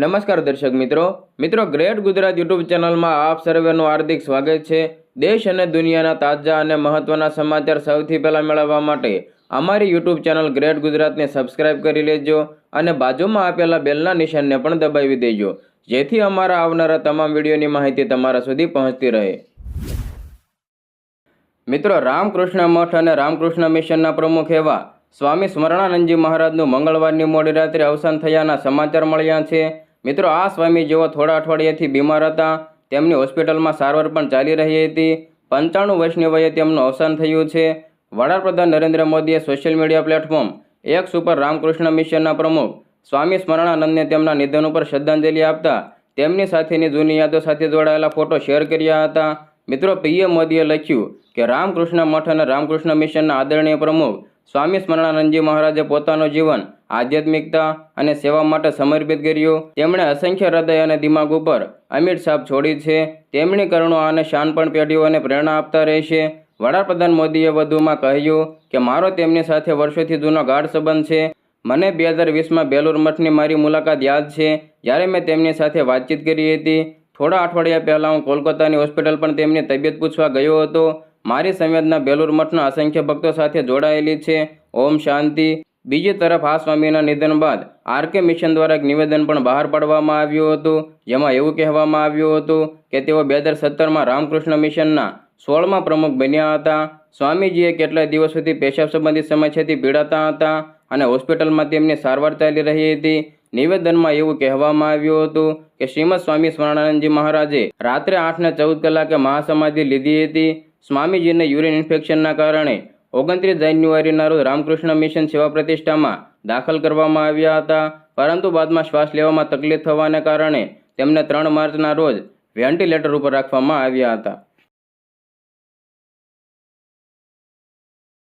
નમસ્કાર દર્શક મિત્રો. મિત્રો, ગ્રેટ ગુજરાત યુટ્યુબ ચેનલમાં આપ સર્વેનું હાર્દિક સ્વાગત છે. દેશ અને દુનિયાના તાજા અને મહત્ત્વના સમાચાર સૌથી પહેલાં મેળવવા માટે અમારી યુટ્યુબ ચેનલ ગ્રેટ ગુજરાતને સબસ્ક્રાઇબ કરી લેજો અને બાજુમાં આપેલા બેલના નિશાનને પણ દબાવી દેજો. જેથી અમારા આવનારા તમામ વિડીયોની માહિતી તમારા સુધી પહોંચતી રહે. મિત્રો, રામકૃષ્ણ મઠ અને રામકૃષ્ણ મિશનના પ્રમુખ એવા સ્વામી સ્મરણાનંદજી મહારાજનું મંગળવારની મોડી રાત્રે અવસાન થયાના સમાચાર મળ્યા છે. મિત્રો, આ સ્વામી જેઓ થોડા અઠવાડિયાથી બીમાર હતા, તેમની હોસ્પિટલમાં સારવાર પણ ચાલી રહી હતી. પંચાણું વર્ષની વયે તેમનું અવસાન થયું છે. વડાપ્રધાન નરેન્દ્ર મોદીએ સોશિયલ મીડિયા પ્લેટફોર્મ એક સુપર રામકૃષ્ણ મિશનના પ્રમુખ સ્વામી સ્મરણાનંદને તેમના નિધન ઉપર શ્રદ્ધાંજલિ આપતા તેમની સાથેની જૂની યાદો સાથે જોડાયેલા ફોટો શેર કર્યા હતા. મિત્રો પીએમ મોદીએ લખ્યું કે, રામકૃષ્ણ મઠ અને રામકૃષ્ણ મિશનના આદરણીય પ્રમુખ સ્વામી સ્મરણાનંદજી મહારાજે પોતાનું જીવન આધ્યાત્મિકતા અને સેવા માટે સમર્પિત કર્યું. તેમણે અસંખ્ય હૃદય અને દિમાગ ઉપર અમિટ છાપ છોડી છે. તેમની કરુણો અને શાન પણ પેઢીઓને પ્રેરણા આપતા રહેશે વડાપ્રધાન મોદીએ વધુમાં કહ્યું કે, મારો તેમની સાથે વર્ષોથી જૂનો ગાઢ સંબંધ છે. મને બે હજાર વીસમાં બેલુર મઠની મારી મુલાકાત યાદ છે. જ્યારે મેં તેમની સાથે વાતચીત કરી હતી, થોડા અઠવાડિયા પહેલાં હું કોલકાતાની હોસ્પિટલ પણ તેમની તબિયત પૂછવા ગયો હતો. મારી સંવેદના બેલુર મઠના અસંખ્ય ભક્તો સાથે જોડાયેલી છે. ઓમ શાંતિ. બીજી તરફ આ સ્વામીના નિધન બાદ આરકે મિશન દ્વારા એક નિવેદન પણ બહાર પાડવામાં આવ્યું હતું. જેમાં એવું કહેવામાં આવ્યું હતું કે તેઓ બે હજાર સત્તરમાં રામકૃષ્ણ મિશનના સોળમાં પ્રમુખ બન્યા હતા. સ્વામીજીએ કેટલાય દિવસોથી પેશાબ સંબંધિત સમસ્યાથી પીડાતા હતા અને હોસ્પિટલમાં તેમની સારવાર ચાલી રહી હતી. નિવેદનમાં એવું કહેવામાં આવ્યું હતું કે શ્રીમદ સ્વામી સ્મરણાનંદજી મહારાજે રાત્રે આઠને ચૌદ કલાકે મહાસમાધિ લીધી હતી. સ્વામીજીને યુરિન ઇન્ફેક્શનના કારણે ઓગણત્રીસ જાન્યુઆરીના રોજ રામકૃષ્ણ મિશન સેવા પ્રતિષ્ઠામાં દાખલ કરવામાં આવ્યા હતા. પરંતુ બાદમાં શ્વાસ લેવામાં તકલીફ થવાને કારણે તેમને ત્રણ માર્ચના રોજ વેન્ટિલેટર ઉપર રાખવામાં આવ્યા હતા.